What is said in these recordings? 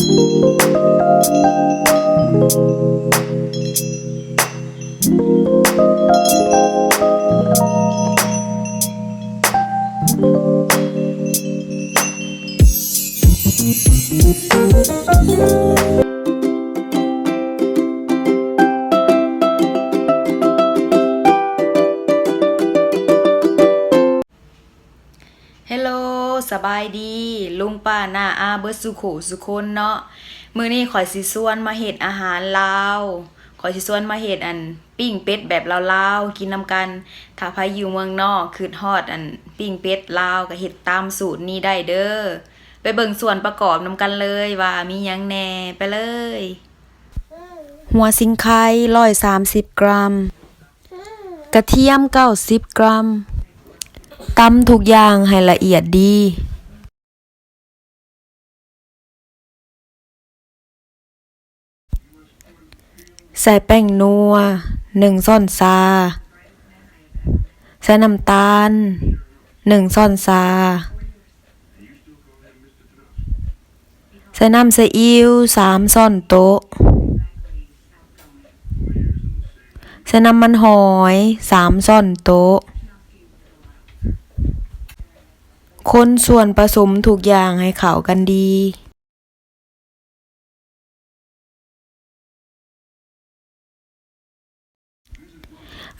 เฮ สบายดี ลุงป้าหน้าอาเบิดสุขสุคนเนาะมื้อนี้ข่อยสิส่วนมาเฮ็ดอาหารลาวข่อยสิส่วนมาเฮ็ดอันปิ้งเป็ดแบบลาวๆกินนำกัน ถ้าใครอยู่เมืองนอกคือฮอดอันปิ้งเป็ดลาวก็เฮ็ดตามสูตรนี้ได้เด้อไปเบิ่งส่วนประกอบนำกันเลยว่ามีหยังแหน่ไปเลย หัวสิงไข่130 กรัม กระเทียม 90 กรัม ตำทุกอย่างให้ละเอียดดีใส่แป้งนัวหนึ่งซ่อนซา ใส่น้ำตาลหนึ่งซ่อนซา ใส่น้ำซีอิ๊วสามซ่อนโต๊ะ ใส่น้ำมันหอยสามซ่อนโต๊ะ คนส่วนผสมทุกอย่างให้เข้ากันดี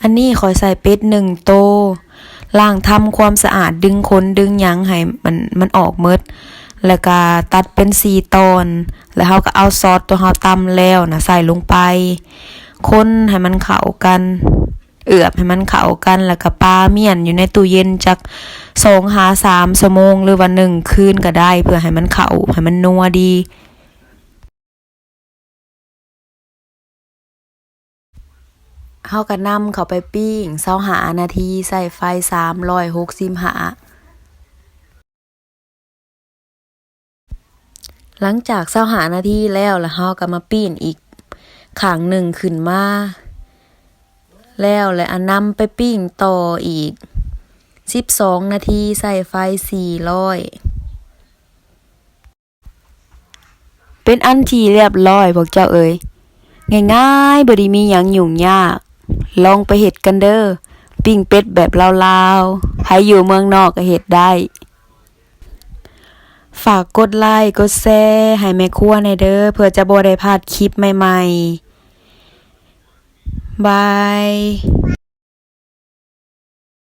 อันนี้ขอใส่เป็ดหนึ่งโตล้างทำความสะอาดดึงขนดึงยังให้มันมันออกหมด แล้วก็ตัดเป็นสี่ตอน แล้วเราก็เอาซอสตัวเราตำแล้วนะใส่ลงไป คนให้มันเข้ากัน เอือบให้มันเข้ากัน แล้วก็ปลาเมี่ยนอยู่ในตู้เย็นจัก สองหาสามชั่วโมงหรือวันหนึ่งคืนก็ได้ เพื่อให้มันเข้าให้มันนัวดีเฮาก็นำเขาไปปิ้งเซาหานาทีใส่ไฟสามร้อยหกสิบหา หลังจากเซาหานาทีแล้วแล้วเฮาก็มาปิ้นอีกขางหนึ่งขึ้นมา แล้วและอันนำไปปิ้งต่ออีก สิบสองนาทีใส่ไฟสี่ร้อยเป็นอันที่เรียบร้อยพวกเจ้าเอ๋ยง่ายๆบด้มีหยังยุ่งยาก ลองไปเฮ็ดกันเด้อปิ้งเป็ดแบบลาวๆใครอยู่เมืองนอกก็เฮ็ดได้ ฝากกดไลค์กดแชร์ให้แม่ครัวในเด้อเพื่อจะบ่ได้พลาดคลิปใหม่ๆ บาย